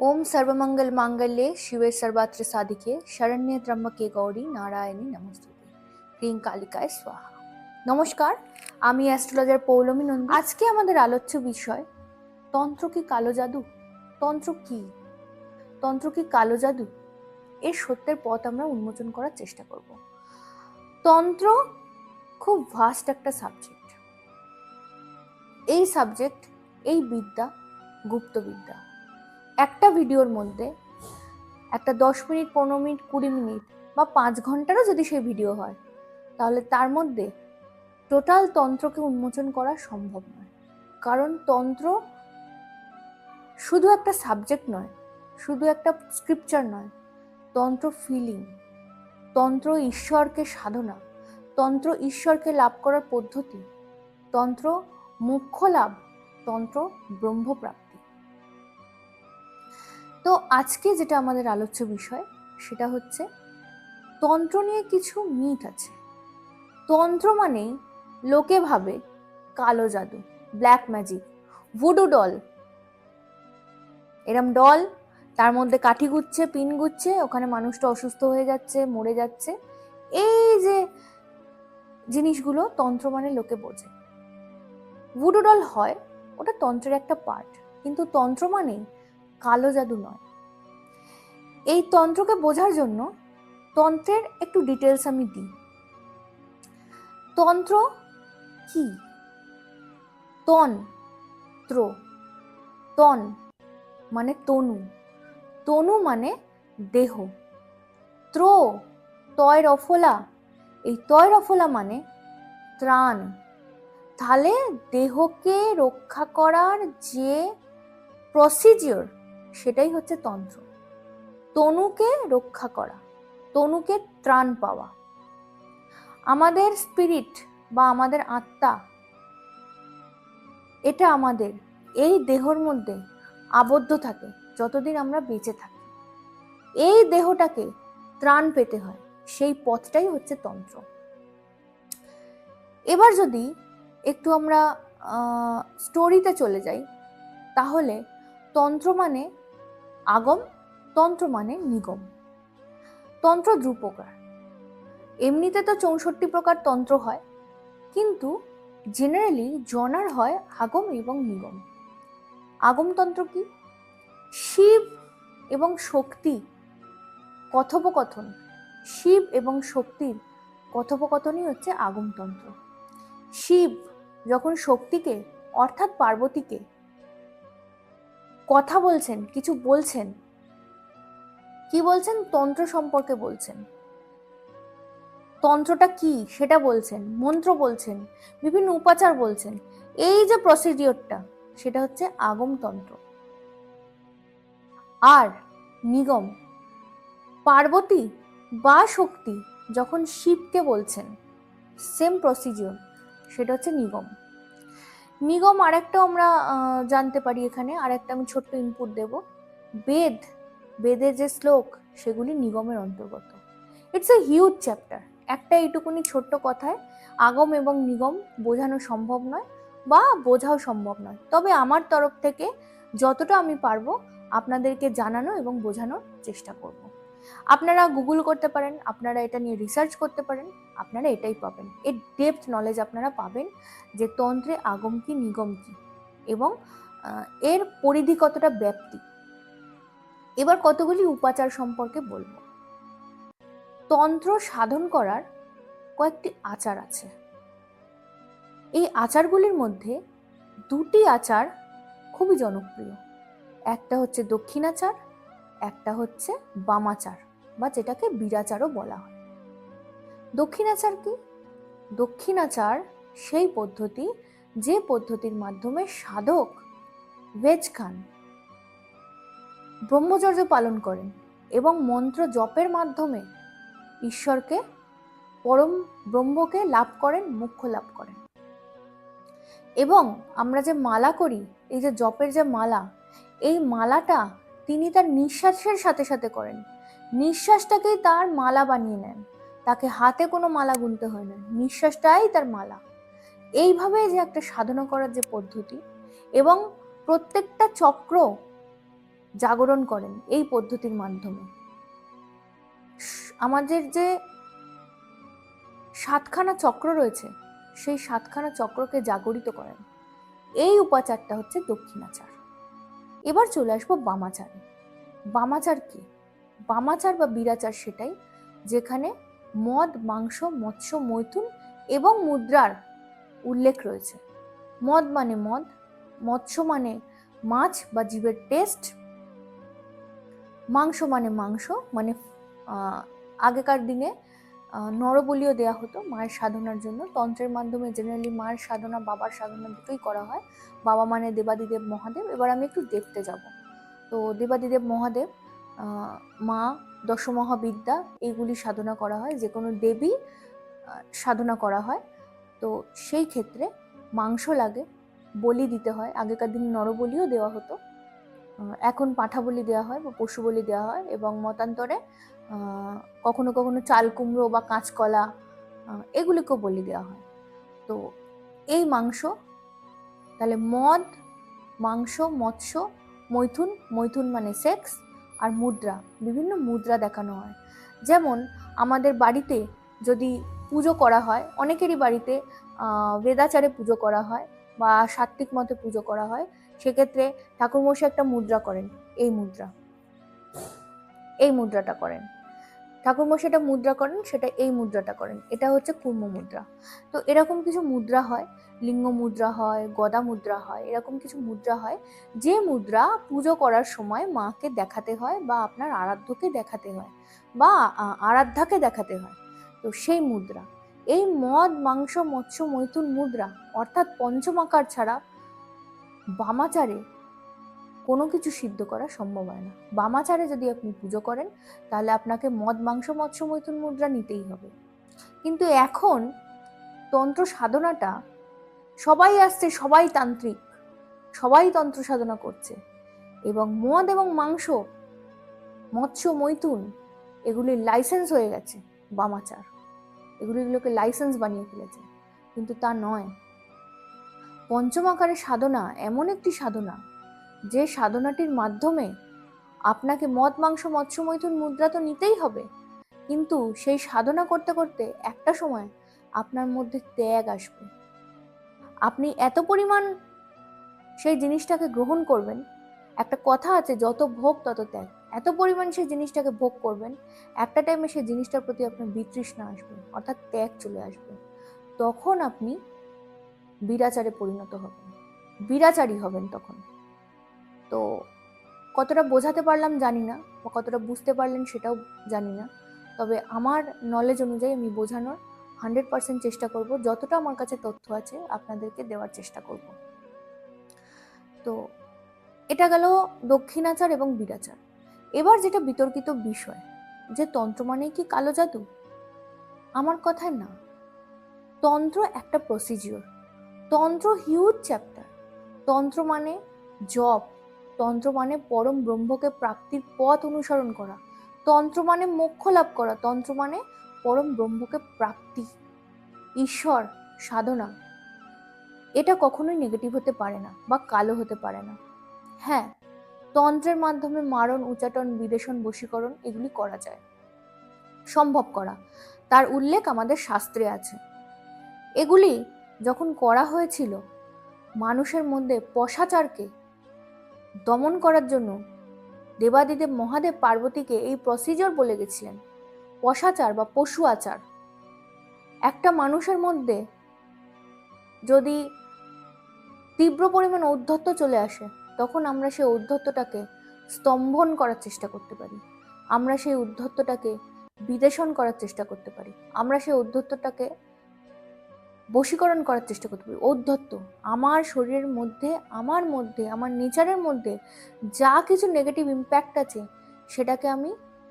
ওম সর্বমঙ্গল মাঙ্গল্যে শিবের সর্বাত্র সাধিকে শরণ্যে ত্রম্বকে গৌরী নারায়ণী নমস্তুতে ক্রিং কালিকায় স্বাহা নমস্কার আমি অ্যাস্ট্রোলজার পৌলমী নন্দী আজকে আমাদের আলোচ্য বিষয় তন্ত্র কি কালো জাদু তন্ত্র কি তন্ত্র কি কালো জাদু এর সত্যের পথ আমরা উন্মোচন করার চেষ্টা করব। তন্ত্র খুব ভাস্ট একটা সাবজেক্ট এই সাবজেক্ট এই বিদ্যা গুপ্তবিদ্যা একটা ভিডিওর মধ্যে একটা দশ মিনিট, পনেরো মিনিট, কুড়ি মিনিট বা পাঁচ ঘন্টারও যদি সেই ভিডিও হয়, তাহলে তার মধ্যে টোটাল তন্ত্রকে উন্মোচন করা সম্ভব নয়। কারণ তন্ত্র শুধু একটা সাবজেক্ট নয়, শুধু একটা স্ক্রিপচার নয়, তন্ত্র ফিলিং, তন্ত্র ঈশ্বরকে সাধনা, তন্ত্র ঈশ্বরকে লাভ করার পদ্ধতি, তন্ত্র মুখ্য লাভ, তন্ত্র ব্রহ্মপ্রাপ্তি। তো আজকে যেটা আমাদের আলোচ্য বিষয়, সেটা হচ্ছে তন্ত্র নিয়ে কিছু মিথ আছে। তন্ত্র মানেই লোকে ভাবে কালো জাদু ব্ল্যাক ম্যাজিক ভুডু ডল এরম ডল তার মধ্যে কাঠি গুচ্ছে, পিন গুচ্ছে, ওখানে মানুষটা অসুস্থ হয়ে যাচ্ছে, মরে যাচ্ছে। এই যে জিনিসগুলো তন্ত্র মানে লোকে বোঝে। ভুডু ডল হয়, ওটা তন্ত্রের একটা পার্ট কিন্তু তন্ত্র মানেই কালো জাদু নয়। এই তন্ত্রকে বোঝার জন্য তন্ত্রের একটু ডিটেলস আমি দিই। তন্ত্র কি? তন তন্ত্র। তন মানে তনু। তনু মানে দেহ। ত্র, তয় রফলা। এই তয় রফলা মানে ত্রাণ। তাহলে দেহকে রক্ষা করার যে প্রসিজিওর সেটাই হচ্ছে তন্ত্র। তনুকে রক্ষা করা, তনুকে ত্রাণ পাওয়া। আমাদের স্পিরিট বা আমাদের আত্মা, এটা আমাদের, এই দেহর মধ্যে আবদ্ধ থাকে, যতদিন আমরা বেঁচে থাকি। এই দেহটাকে ত্রাণ পেতে হয়, সেই পথটাই হচ্ছে তন্ত্র। এবার যদি একটু আমরা স্টোরিতে চলে যাই, তাহলে তন্ত্র মানে আগম তন্ত্র মানে নিগম। তন্ত্র দু প্রকার এমনিতে তো চৌষট্টি প্রকার তন্ত্র হয়, কিন্তু জেনারেলি জনার হয় আগম এবং নিগম। আগমতন্ত্র কি? শিব এবং শক্তি কথোপকথন। শিব এবং শক্তির কথোপকথনই হচ্ছে আগমতন্ত্র শিব যখন শক্তিকে, অর্থাৎ পার্বতীকে কথা বলছেন, কিছু বলছেন কি বলছেন? তন্ত্র সম্পর্কে বলছেন। তন্ত্রটা কি? সেটা বলছেন। মন্ত্র বলছেন। বিভিন্ন উপাচার বলছেন। এই যে প্রসিডিওরটা সেটা হচ্ছে আগমতন্ত্র আর নিগম, পার্বতী বা শক্তি যখন শিবকে বলছেন সেম প্রসিজিওর সেটা হচ্ছে নিগম। নিগম আরেকটা আমরা জানতে পারি এখানে। আরেকটা আমি ছোট্ট ইনপুট দেব। বেদ বেদের যে শ্লোক, সেগুলি নিগমের অন্তর্গত। ইটস এ হিউজ চ্যাপ্টার একটা এইটুকুনি ছোট্ট কথায় আগম এবং নিগম বোঝানো সম্ভব নয় বা বোঝাও সম্ভব নয়। তবে আমার তরফ থেকে যতটা আমি পারব আপনাদেরকে জানানো এবং বোঝানোর চেষ্টা করব। আপনারা গুগল করতে পারেন, আপনারা এটা নিয়ে রিসার্চ করতে পারেন, আপনারা এটাই পাবেন। এর ডেপথ নলেজ আপনারা পাবেন যে তন্ত্রে আগম কি, নিগম কি এবং এর পরিধি কতটা ব্যাপ্তি। এবার কতগুলি উপাচার সম্পর্কে বলব? তন্ত্র সাধন করার কয়েকটি আচার আছে। এই আচারগুলির মধ্যে দুটি আচার খুবই জনপ্রিয়। একটা হচ্ছে দক্ষিণাচার একটা হচ্ছে বামাচার বা যেটাকে বীরাচারও বলা হয়। দক্ষিণাচার কি? দক্ষিণাচার সেই পদ্ধতি যে পদ্ধতির মাধ্যমে সাধক ভেজ খান ব্রহ্মচর্য পালন করেন এবং মন্ত্র জপের মাধ্যমে ঈশ্বরকে পরম ব্রহ্মকে লাভ করেন মুখ্য লাভ করেন। এবং আমরা যে মালা করি, এই যে জপের যে মালা, এই মালাটা তিনি তার নিঃশ্বাসের সাথে সাথে করেন। নিঃশ্বাসটাকেই তার মালা বানিয়ে নেন। তাকে হাতে কোনো মালা গুনতে হয় না। নিঃশ্বাসটাই তার মালা। এইভাবে যে একটা সাধনা করার যে পদ্ধতি এবং প্রত্যেকটা চক্র জাগরণ করেন এই পদ্ধতির মাধ্যমে। আমাদের যে সাতখানা চক্র রয়েছে, সেই সাতখানা চক্রকে জাগরিত করেন। এই উপাচারটা হচ্ছে দক্ষিণাচার। এবার চলে আসব বামাচারে। বামাচার কি? বামাচার বা বিরাচার সেটাই যেখানে মদ, মাংস, মৎস্য, মৈথুন এবং মুদ্রার উল্লেখ রয়েছে। মদ মানে মদ, মৎস্য মানে মাছ বা জীবের টেস্ট মাংস মানে মাংস মানে আগেকার দিনে নরবলিও দেওয়া হতো মায়ের সাধনার জন্য। তন্ত্রের মাধ্যমে জেনারেলি মায়ের সাধনা, বাবার সাধনা দুটোই করা হয়। বাবা মানে দেবাদিদেব মহাদেব। এবার আমি একটু দেখতে যাব। তো দেবাদিদেব মহাদেব মা, দশমহাবিদ্যা, এইগুলি সাধনা করা হয়। যে কোনো দেবী সাধনা করা হয়। তো সেই ক্ষেত্রে মাংস লাগে, বলি দিতে হয়। আগেকার দিনে নরবলিও দেওয়া হতো। এখন পাঠা বলি দেওয়া হয় বা পশু বলি দেওয়া হয় এবং মতান্তরে কখনো কখনো চাল কুমড়ো বা কাঁচকলা এগুলিকেও বলি দেওয়া হয়। তো এই মাংস, তাহলে মদ, মাংস, মৎস্য, মৈথুন মৈথুন মানে সেক্স আর মুদ্রা, বিভিন্ন মুদ্রা দেখানো হয়। যেমন আমাদের বাড়িতে যদি পুজো করা হয়, অনেকেরই বাড়িতে বেদাচারে পুজো করা হয় বা সাত্বিক মতে পুজো করা হয় সেক্ষেত্রে ঠাকুরমশাই একটা মুদ্রা করেন, এই মুদ্রা। এই মুদ্রাটা করেন। ঠাকুরমশাই একটা মুদ্রা করেন, সেটা এই মুদ্রাটা করেন। এটা হচ্ছে কুর্ম মুদ্রা। তো এরকম কিছু মুদ্রা হয়, লিঙ্গ মুদ্রা হয়, গদা মুদ্রা হয়, এরকম কিছু মুদ্রা হয়, যে মুদ্রা পুজো করার সময় মাকে দেখাতে হয় বা আপনার আরাধ্যকে দেখাতে হয় বা আরাধ্যাকে দেখাতে হয়। তো সেই মুদ্রা। এই মদ, মাংস, মৎস্য, মৈথুন মুদ্রা, অর্থাৎ পঞ্চমাকার ছাড়া বামাচারে কোনো কিছু সিদ্ধ করা সম্ভব হয় না। বামাচারে যদি আপনি পুজো করেন, তাহলে আপনাকে মদ, মাংস মৎস্য মৈথুন মুদ্রা নিতেই হবে। কিন্তু এখন তন্ত্র সাধনাটা সবাই আসছে, সবাই তান্ত্রিক, সবাই তন্ত্র সাধনা করছে। এবং মদ এবং মাংস মৎস্য মৈথুন এগুলির লাইসেন্স হয়ে গেছে বামাচার। এগুলিগুলোকে লাইসেন্স বানিয়ে ফেলেছে। কিন্তু তা নয়। পঞ্চম আকারের সাধনা এমন একটি সাধনা যে সাধনাটির মাধ্যমে আপনাকে মদ, মাংস মৎস্য মৈথুন মুদ্রা তো নিতেই হবে। কিন্তু সেই সাধনা করতে করতে একটা সময় আপনার মধ্যে ত্যাগ আসবে। আপনি এত পরিমাণ সেই জিনিসটাকে গ্রহণ করবেন, একটা কথা আছে, যত ভোগ তত ত্যাগ। এত পরিমাণ সেই জিনিসটাকে ভোগ করবেন, একটা টাইমে সেই জিনিসটার প্রতি আপনার বিতৃষ্ণা আসবে, অর্থাৎ ত্যাগ চলে আসবে। তখন আপনি বিরাচারে পরিণত হবেন। বিরাচারী হবেন তখন। তো কতটা বোঝাতে পারলাম জানি না, বা কতটা বুঝতে পারলেন সেটাও জানি না। তবে আমার নলেজ অনুযায়ী আমি বোঝানোর হান্ড্রেড পার্সেন্ট চেষ্টা করব, যতটা আমার কাছে তথ্য আছে আপনাদেরকে দেওয়ার চেষ্টা করব। তো এটা গেল দক্ষিণাচার এবং বিরাচার। এবার যেটা বিতর্কিত বিষয়, যে তন্ত্র মানেই কি কালো জাদু? আমার কথায় না। তন্ত্র একটা প্রসিজিওর তন্ত্র হিউজ চ্যাপ্টার তন্ত্র মানে জপ। তন্ত্র মানে পরম ব্রহ্মকে প্রাপ্তির পথ অনুসরণ করা। তন্ত্র মানে মোক্ষ লাভ করা। তন্ত্র মানে পরম ব্রহ্মকে প্রাপ্তি। ঈশ্বর, সাধনা। এটা কখনোই নেগেটিভ হতে পারে না বা কালো হতে পারে না। হ্যাঁ তন্ত্রের মাধ্যমে মারণ, উচাটন, বিদেশন, বশীকরণ এগুলি করা যায়। সম্ভব করা। তার উল্লেখ আমাদের শাস্ত্রে আছে। এগুলি যখন করা হয়েছিল, মানুষের মধ্যে পশাচারকে দমন করার জন্য দেবাদিদেব মহাদেব পার্বতীকে এই প্রসিজার বলে গেছিলেন পশাচার বা পশু আচার। একটা মানুষের মধ্যে যদি তীব্র পরিমাণ ঔদ্ধত্য চলে আসে, তখন আমরা সেই ঔদ্ধত্যটাকে স্তম্ভন করার চেষ্টা করতে পারি। আমরা সেই উদ্ধত্তটাকে বিদেশন করার চেষ্টা করতে পারি। আমরা সেই উদ্ধত্তটাকে বশীকরণ করার চেষ্টা করতে পারি। ঔদ্ধত্য, আমার শরীরের মধ্যে, আমার মধ্যে, আমার নেচারের মধ্যে যা কিছু নেগেটিভ ইম্প্যাক্ট আছে, সেটাকে আমি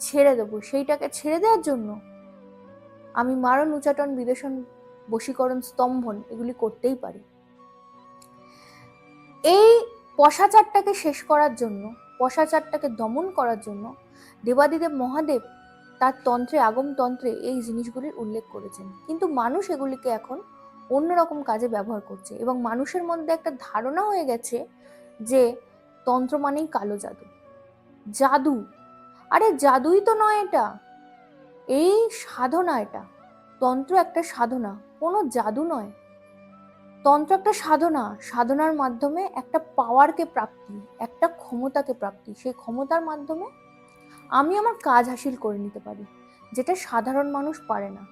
ছেড়ে দেবো। সেইটাকে ছেড়ে দেওয়ার জন্য আমি মারণ, উচাটন, বিদেশন, বশীকরণ, স্তম্ভন এগুলি করতেই পারি। এই পশাচারটাকে শেষ করার জন্য, পশাচারটাকে দমন করার জন্য দেবাদিদেব মহাদেব তার তন্ত্রে আগম তন্ত্রে এই জিনিসগুলির উল্লেখ করেছেন। কিন্তু মানুষ এগুলিকে এখন অন্যরকম কাজে ব্যবহার করছে এবং মানুষের মধ্যে একটা ধারণা হয়ে গেছে যে তন্ত্র মানেই কালো জাদু। জাদু। আরে জাদুই তো নয় এটা। এই সাধনা এটা। তন্ত্র একটা সাধনা, কোনো জাদু নয়। তন্ত্র একটা সাধনা, সাধনার মাধ্যমে একটা পাওয়ারকে প্রাপ্তি, একটা ক্ষমতাকে প্রাপ্তি। সেই ক্ষমতার মাধ্যমে আমি আমার কাজ হাসিল করে নিতে পারি, যেটা সাধারণ মানুষ পারে না।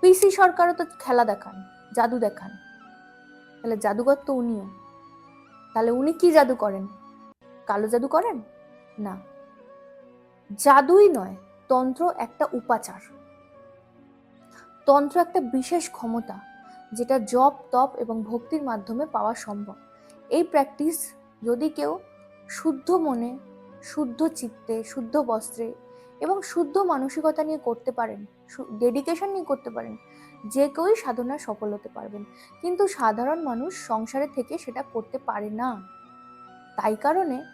পিসি সরকারও তো খেলা দেখান। জাদু দেখান। তাহলে জাদুকর তো উনিও। তাহলে উনি কি জাদু করেন? কালো জাদু করেন? না। জাদুই নয়, তন্ত্র একটা উপাচার। তন্ত্র একটা বিশেষ ক্ষমতা, যেটা জপ, তপ এবং ভক্তির মাধ্যমে পাওয়া সম্ভব। এই প্র্যাকটিস যদি কেউ শুদ্ধ মনে, শুদ্ধ চিত্তে, শুদ্ধ বস্ত্রে এবং শুদ্ধ মানসিকতা নিয়ে করতে পারেন ডেডিকেশন নিয়ে করতে পারেন যে কেউই সাধনায় সফল হতে পারবেন। কিন্তু সাধারণ মানুষ সংসারে থেকে সেটা করতে পারে না। তাই কারণে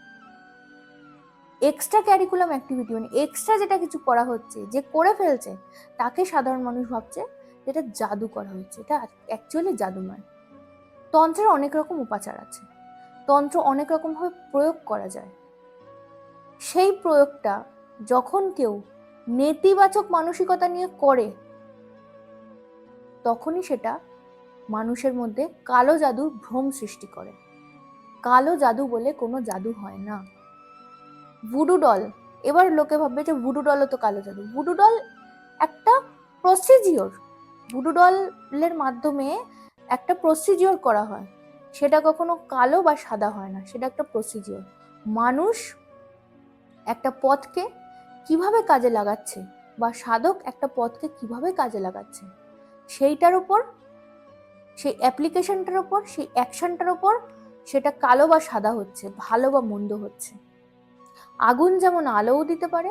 এক্সট্রা ক্যারিকুলাম অ্যাক্টিভিটি মানে এক্সট্রা যেটা কিছু করা হচ্ছে, যে করে ফেলছে, তাকে সাধারণ মানুষ ভাবছে যেটা জাদু করা হচ্ছে। এটা অ্যাকচুয়ালি জাদু নয়। তন্ত্রের অনেক রকম উপাচার আছে। তন্ত্র অনেক রকমভাবে প্রয়োগ করা যায়। সেই প্রয়োগটা যখন কেউ নেতিবাচক মানসিকতা নিয়ে করে তখনই সেটা মানুষের মধ্যে কালো জাদুর ভ্রম সৃষ্টি করে। কালো জাদু বলে কোনো জাদু হয় না। ভুডু ডল এবার লোকে ভাববে যে ভুডু ডলও তো কালো জাদু। ভুডু ডল একটা প্রসিজিওর ভুডু ডলের মাধ্যমে একটা প্রসিজিওর করা হয়। সেটা কখনো কালো বা সাদা হয় না, সেটা একটা প্রসিজিওর মানুষ একটা পথকে কীভাবে কাজে লাগাচ্ছে বা সাধক একটা পথকে কীভাবে কাজে লাগাচ্ছে? সেইটার ওপর সেই অ্যাপ্লিকেশনটার ওপর সেই অ্যাকশনটার ওপর সেটা কালো বা সাদা হচ্ছে, ভালো বা মন্দ হচ্ছে। আগুন যেমন আলোও দিতে পারে,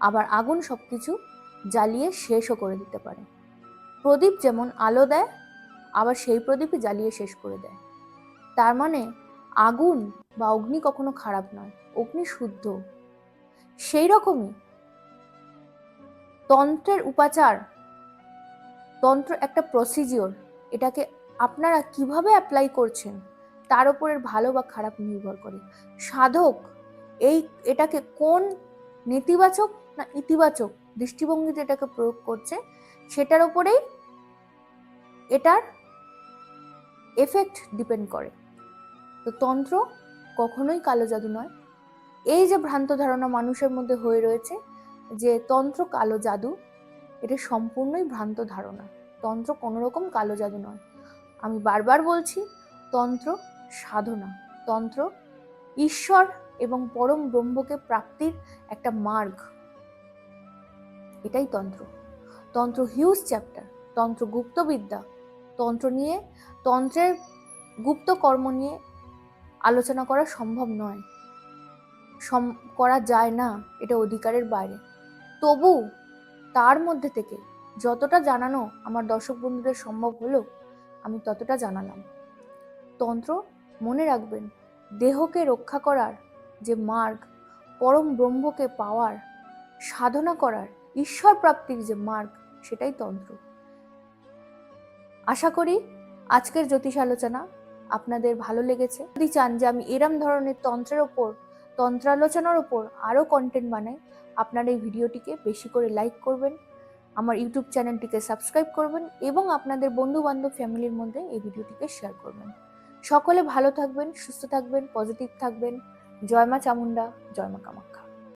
আবার আগুন সবকিছু জ্বালিয়ে শেষও করে দিতে পারে। প্রদীপ যেমন আলো দেয়, আবার সেই প্রদীপই জ্বালিয়ে শেষ করে দেয়। তার মানে আগুন বা অগ্নি কখনো খারাপ নয়, অগ্নি শুদ্ধ। সেই রকমই তন্ত্রের উপাচার তন্ত্র একটা প্রসিজিওর এটাকে আপনারা কীভাবে অ্যাপ্লাই করছেন, তার উপরের ভালো বা খারাপ নির্ভর করে। সাধক, এই, এটাকে কোন নেতিবাচক না ইতিবাচক দৃষ্টিভঙ্গিতে এটাকে প্রয়োগ করছে, সেটার উপরেই এটার এফেক্ট ডিপেন্ড করে। তো তন্ত্র কখনোই কালো জাদু নয়। এই যে ভ্রান্ত ধারণা মানুষের মধ্যে হয়ে রয়েছে যে তন্ত্র কালো জাদু এটা সম্পূর্ণই ভ্রান্ত ধারণা। তন্ত্র কোনো রকম কালো জাদু নয়। আমি বারবার বলছি, তন্ত্র সাধনা। তন্ত্র ঈশ্বর এবং পরম ব্রহ্মকে প্রাপ্তির একটা মার্গ। এটাই তন্ত্র। তন্ত্র হিউজ চ্যাপ্টার। তন্ত্র গুপ্তবিদ্যা। তন্ত্র নিয়ে, তন্ত্রের গুপ্ত কর্ম নিয়ে আলোচনা করা সম্ভব নয়। সম, করা যায় না। এটা অধিকারের বাইরে। তবু তার মধ্যে থেকে যতটা জানানো আমার দর্শক বন্ধুদের সম্ভব হলো, আমি ততটা জানালাম। তন্ত্র, মনে রাখবেন, দেহকে রক্ষা করার যে মার্গ, পরম ব্রহ্মকে পাওয়ার, সাধনা করার ঈশ্বর প্রাপ্তির যে মার্গ, সেটাই তন্ত্র। আশা করি আজকের জ্যোতিষ আলোচনা আপনাদের ভালো লেগেছে। যদি চান যে আমি এরম ধরনের তন্ত্রের ওপর তন্ত্রালোচনার ওপর আরও কন্টেন্ট বানাই, আপনার এই ভিডিওটিকে বেশি করে লাইক করবেন, আমার ইউটিউব চ্যানেলটিকে সাবস্ক্রাইব করবেন এবং আপনাদের বন্ধু বান্ধব ফ্যামিলির মধ্যে এই ভিডিওটিকে শেয়ার করবেন। সকলে ভালো থাকবেন, সুস্থ থাকবেন পজিটিভ থাকবেন। জয় মা চামুন্ডা জয় মা